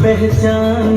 पहचान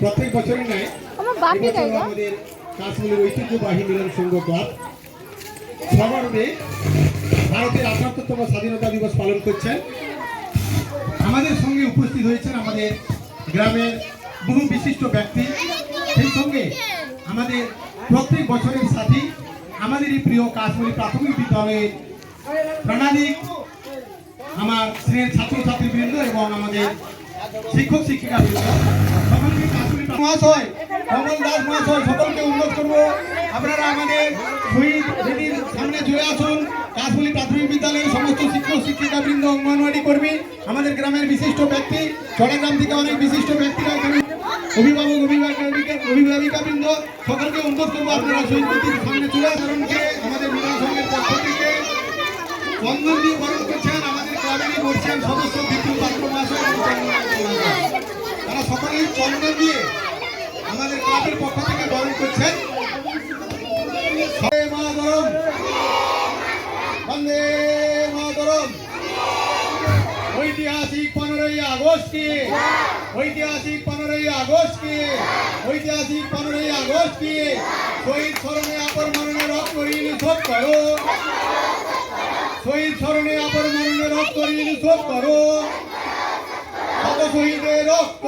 প্রত্যেক বছরই নয় আমাদের কাশ্মীরের ঐতিহ্যবাহী মিলন সংঘ ক্লাব সগর্বে ভারতের আটাত্তরতম স্বাধীনতা দিবস পালন করছেন আমাদের সঙ্গে উপস্থিত হয়েছেন আমাদের গ্রামের বহু বিশিষ্ট ব্যক্তি। সেই সঙ্গে আমাদের প্রত্যেক বছরের সাথী আমাদের এই প্রিয় কাশ্মীরি প্রাথমিক বিদ্যালয়ের প্রাণালিক, আমার শ্রেণির ছাত্রছাত্রীবৃন্দ এবং আমাদের শিক্ষক শিক্ষিকা বৃন্দ সকলকে কাশ্মীরি মহাশয় কমল দাস মহাশয়, সকলকে অনুরোধ করব আপনারা আমাদের দিদির সামনে চলে আসুন কাশফুলি প্রাথমিক বিদ্যালয়ের সমস্ত শিক্ষক শিক্ষিকা বৃন্দ অঙ্গনওয়াড়ি কর্মী, আমাদের গ্রামের বিশিষ্ট ব্যক্তি, চড়াগ্রাম থেকে অনেক বিশিষ্ট ব্যক্তিরা এখানে অভিভাবক, অভিভাবিকা অভিভাবিকা বৃন্দ সকলকে অনুরোধ করব আপনারা দিদির সামনে চলে আসুন আমাদের মিলন সংঘের পক্ষ থেকে বন্ধন দিয়ে বরণ করছেন আমাদের ক্লাবেরই বলছেন সদস্য বিদ্যুৎ পাত্র মহাশয়। তারা সকলেই চন্দন দিয়ে আমাদের ক্লাবের পক্ষ থেকে বরণ করছেন বন্দে মাতরম বন্দে মাতরম ঐতিহাসিক পনেরোই আগস্ট কি ঐতিহাসিক পনেরোই আগস্ট কি ঐতিহাসিক পনেরোই আগস্ট কি শহীদ স্মরণে আপর মরণে রক্ত ঋণ শোধ করো। শহীদ স্মরণে আপর মরণে রক্ত ঋণ শোধ করো। শত শহীদের রক্ত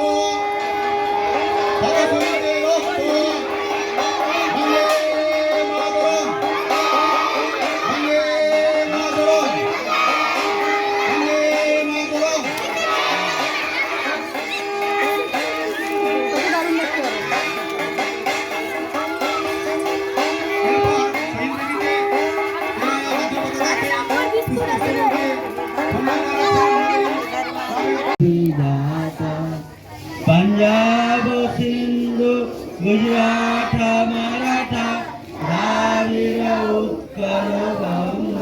গুজরাট মারাঠা ধারির উত্তর বঙ্গ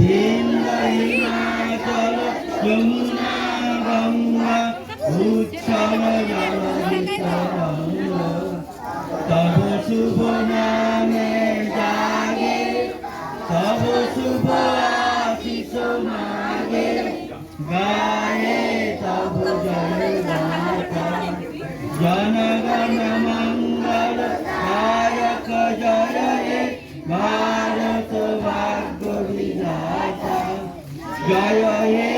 হিন্দ হিমাচল যমুনা গঙ্গা উচ্ছল জলবিত তব শুভ নামে জাগে জনগণ Gaya hai.